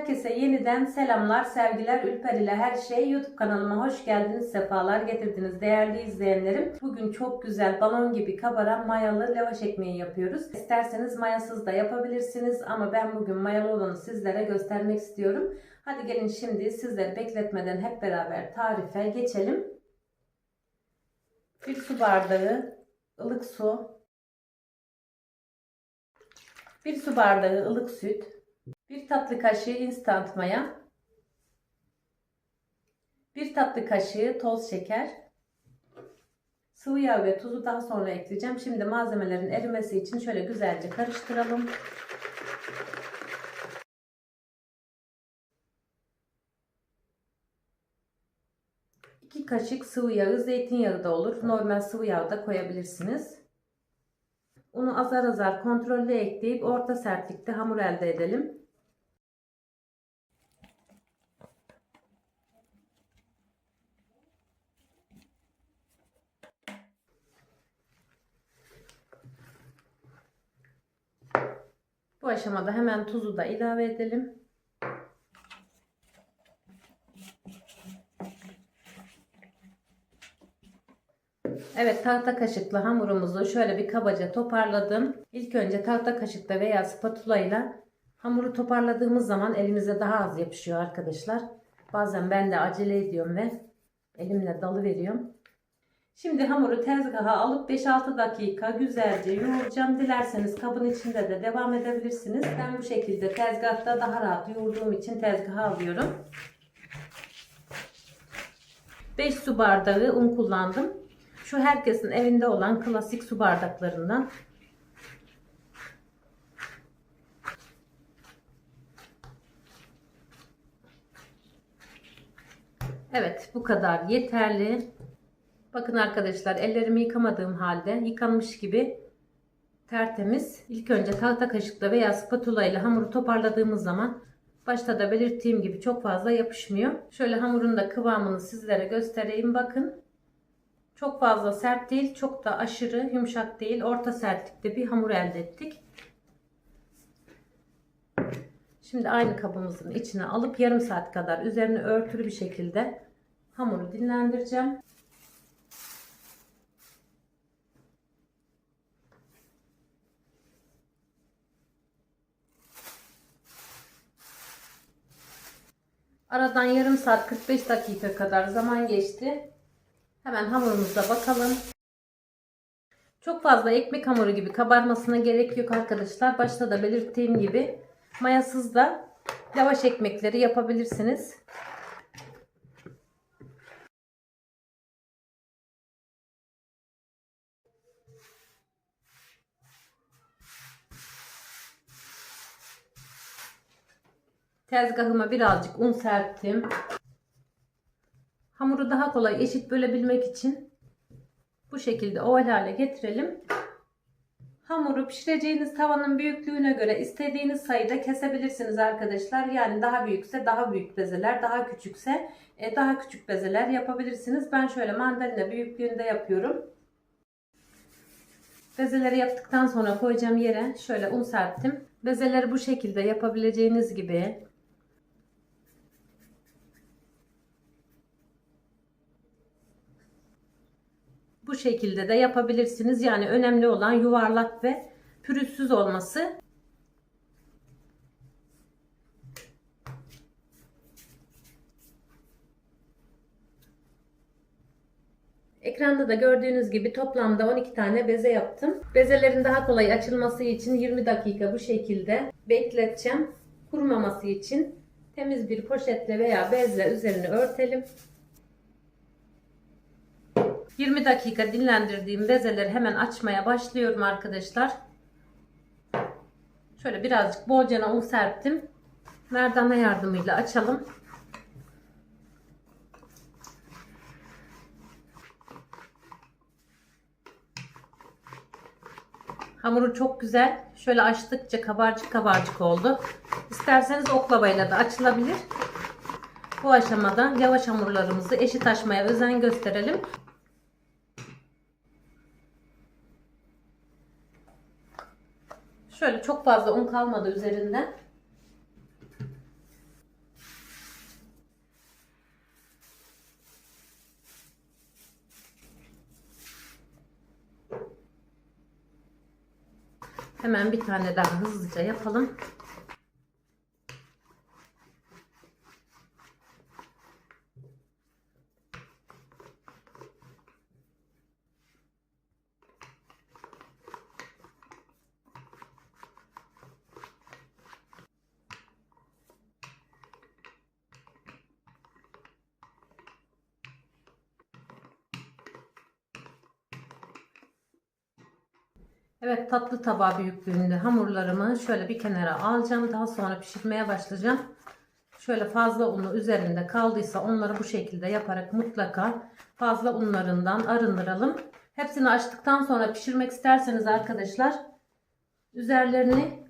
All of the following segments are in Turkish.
Herkese yeniden selamlar, sevgiler, Ülper ile her şey YouTube kanalıma hoş geldiniz, sefalar getirdiniz değerli izleyenlerim. Bugün çok güzel balon gibi kabaran mayalı lavaş ekmeği yapıyoruz. İsterseniz mayasız da yapabilirsiniz ama ben bugün mayalı olanı sizlere göstermek istiyorum. Hadi gelin şimdi sizleri bekletmeden hep beraber tarife geçelim. Bir su bardağı ılık su, bir su bardağı ılık süt, 1 tatlı kaşığı instant maya, 1 tatlı kaşığı toz şeker, sıvı yağ ve tuzu daha sonra ekleyeceğim. Şimdi malzemelerin erimesi için şöyle güzelce karıştıralım. İki kaşık sıvı yağı, zeytinyağı da olur. Normal sıvı yağ da koyabilirsiniz. Unu azar azar kontrollü ekleyip orta sertlikte hamur elde edelim. Bu aşamada hemen tuzu da ilave edelim. Evet tahta kaşıkla hamurumuzu şöyle bir kabaca toparladım. İlk önce tahta kaşıkla veya spatula ile hamuru toparladığımız zaman elimize daha az yapışıyor arkadaşlar. Bazen ben de acele ediyorum ve elimle dalı veriyorum. Şimdi hamuru tezgaha alıp 5-6 dakika güzelce yoğuracağım. Dilerseniz kabın içinde de devam edebilirsiniz. Ben bu şekilde tezgahta daha rahat yoğurduğum için tezgaha alıyorum. 5 su bardağı un kullandım. Şu herkesin evinde olan klasik su bardaklarından. Evet bu kadar yeterli. Bakın arkadaşlar ellerimi yıkamadığım halde yıkanmış gibi tertemiz. İlk önce tahta kaşıkla veya spatula ile hamuru toparladığımız zaman başta da belirttiğim gibi çok fazla yapışmıyor. Şöyle hamurun da kıvamını sizlere göstereyim. Bakın çok fazla sert değil, çok da aşırı yumuşak değil. Orta sertlikte bir hamur elde ettik. Şimdi aynı kabımızın içine alıp yarım saat kadar üzerine örtülü bir şekilde hamuru dinlendireceğim. Aradan yarım saat 45 dakika kadar zaman geçti. Hemen hamurumuza bakalım. Çok fazla ekmek hamuru gibi kabarmasına gerek yok arkadaşlar. Başta da belirttiğim gibi mayasız da lavaş ekmekleri yapabilirsiniz. Tezgahıma birazcık un serptim. Hamuru daha kolay eşit bölebilmek için bu şekilde oval hale getirelim. Hamuru pişireceğiniz tavanın büyüklüğüne göre istediğiniz sayıda kesebilirsiniz arkadaşlar. Yani daha büyükse daha büyük bezeler, daha küçükse e, daha küçük bezeler yapabilirsiniz. Ben şöyle mandalina büyüklüğünde yapıyorum. Bezeleri yaptıktan sonra koyacağım yere şöyle un serptim. Bezeleri bu şekilde yapabileceğiniz gibi Bu şekilde de yapabilirsiniz. Yani önemli olan yuvarlak ve pürüzsüz olması. Ekranda da gördüğünüz gibi toplamda 12 tane beze yaptım. Bezelerin daha kolay açılması için 20 dakika bu şekilde bekleteceğim. Kurumaması için temiz bir poşetle veya bezle üzerini örtelim. 20 dakika dinlendirdiğim bezeleri hemen açmaya başlıyorum arkadaşlar. Şöyle birazcık bolcana un serptim. Merdane yardımıyla açalım. Hamuru çok güzel. Şöyle açtıkça kabarcık kabarcık oldu. İsterseniz oklavayla da açılabilir. Bu aşamada yavaş hamurlarımızı eşit açmaya özen gösterelim. Şöyle çok fazla un kalmadı üzerinden. Hemen bir tane daha hızlıca yapalım. Evet tatlı tabağı büyüklüğünde hamurlarımı şöyle bir kenara alacağım. Daha sonra pişirmeye başlayacağım. Şöyle fazla unu üzerinde kaldıysa onları bu şekilde yaparak mutlaka fazla unlarından arındıralım. Hepsini açtıktan sonra pişirmek isterseniz arkadaşlar üzerlerini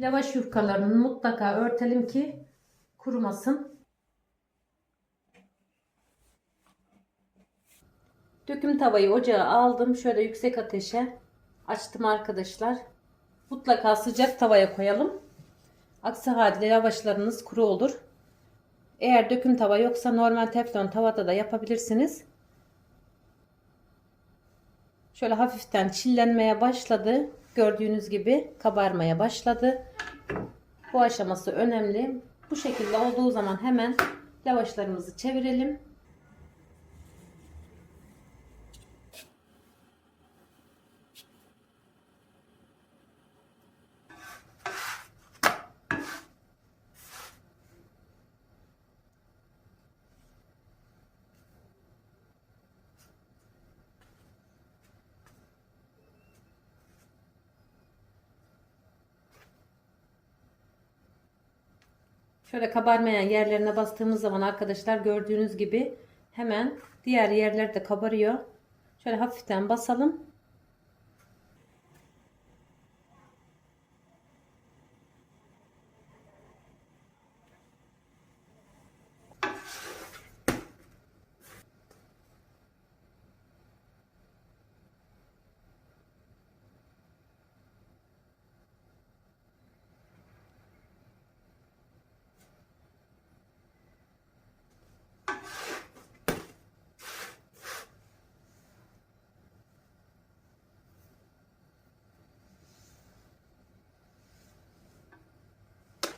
lavaş yufkalarının mutlaka örtelim ki kurumasın. Döküm tavayı ocağa aldım. Şöyle yüksek ateşe açtım arkadaşlar. Mutlaka sıcak tavaya koyalım. Aksi halde lavaşlarınız kuru olur. Eğer döküm tava yoksa normal teflon tavada da yapabilirsiniz. Şöyle hafiften çillenmeye başladı. Gördüğünüz gibi kabarmaya başladı. Bu aşaması önemli. Bu şekilde olduğu zaman hemen lavaşlarımızı çevirelim. Şöyle kabarmayan yerlerine bastığımız zaman arkadaşlar gördüğünüz gibi hemen diğer yerler de kabarıyor. Şöyle hafiften basalım.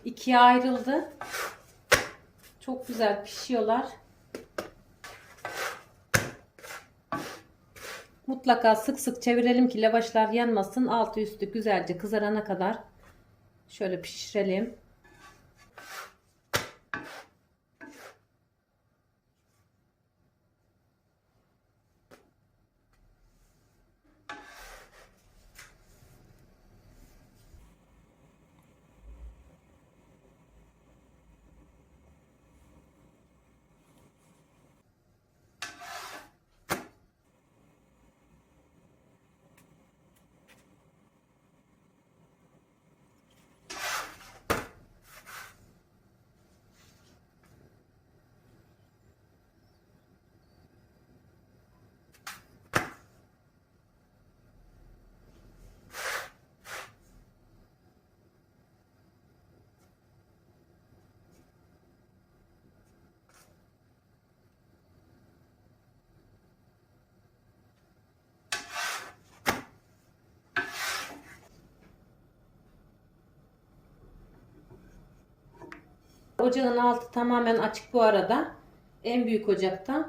İkiye ayrıldı. Çok güzel pişiyorlar. Mutlaka sık sık çevirelim ki lavaşlar yanmasın. Altı üstü güzelce kızarana kadar şöyle pişirelim. Ocağın altı tamamen açık bu arada. En büyük ocakta.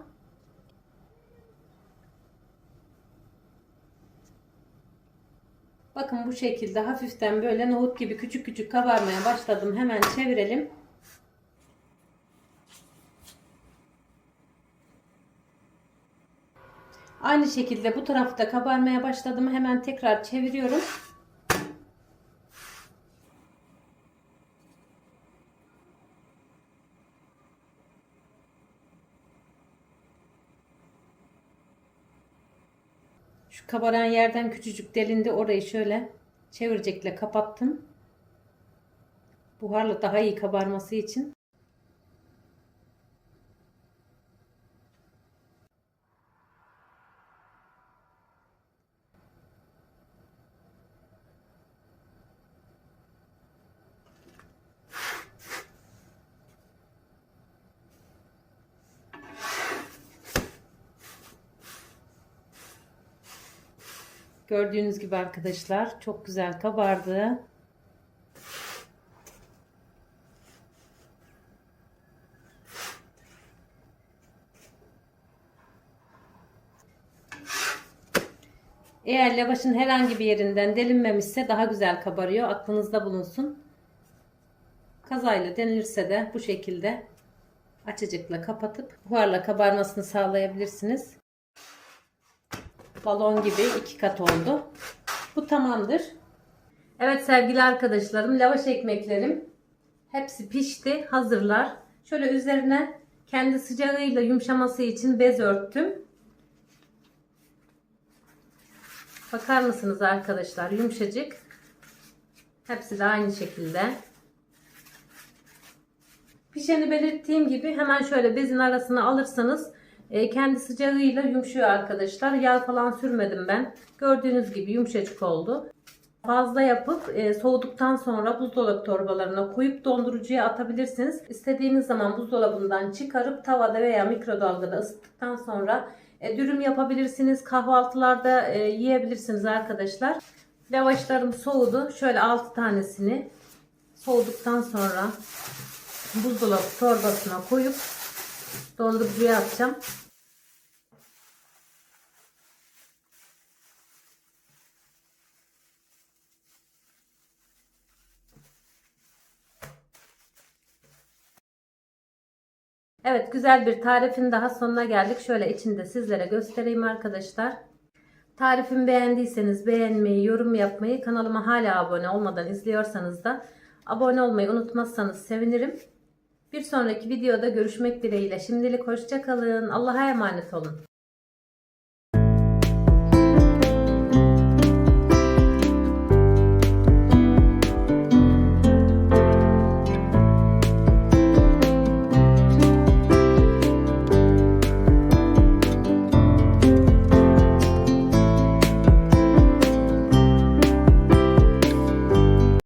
Bakın bu şekilde hafiften böyle nohut gibi küçük küçük kabarmaya başladım. Hemen çevirelim. Aynı şekilde bu tarafta kabarmaya başladım. Hemen tekrar çeviriyorum. Kabaran yerden küçücük delindi. Orayı şöyle çevirecekle kapattım. Buharla daha iyi kabarması için. Gördüğünüz gibi arkadaşlar çok güzel kabardı. Eğer lavaşın herhangi bir yerinden delinmemişse daha güzel kabarıyor. Aklınızda bulunsun. Kazayla denilirse de bu şekilde açıcıkla kapatıp buharla kabarmasını sağlayabilirsiniz. Balon gibi iki kat oldu. Bu tamamdır. Evet sevgili arkadaşlarım lavaş ekmeklerim hepsi pişti. Hazırlar. Şöyle üzerine kendi sıcağıyla yumuşaması için bez örttüm. Bakar mısınız arkadaşlar yumuşacık. Hepsi de aynı şekilde. Pişeni belirttiğim gibi hemen şöyle bezin arasına alırsanız e, kendi sıcağıyla yumuşuyor arkadaşlar. Yağ falan sürmedim ben. Gördüğünüz gibi yumuşacık oldu. Fazla yapıp e, soğuduktan sonra buzdolabı torbalarına koyup dondurucuya atabilirsiniz. İstediğiniz zaman buzdolabından çıkarıp tavada veya mikrodalgada ısıttıktan sonra e, dürüm yapabilirsiniz. Kahvaltılarda e, yiyebilirsiniz arkadaşlar. Lavaşlarım soğudu. Şöyle 6 tanesini soğuduktan sonra buzdolabı torbasına koyup dondurucuya atacağım. Evet güzel bir tarifin daha sonuna geldik. Şöyle içinde sizlere göstereyim arkadaşlar. Tarifimi beğendiyseniz beğenmeyi, yorum yapmayı, kanalıma hala abone olmadan izliyorsanız da abone olmayı unutmazsanız sevinirim. Bir sonraki videoda görüşmek dileğiyle. Şimdilik hoşçakalın. Allah'a emanet olun.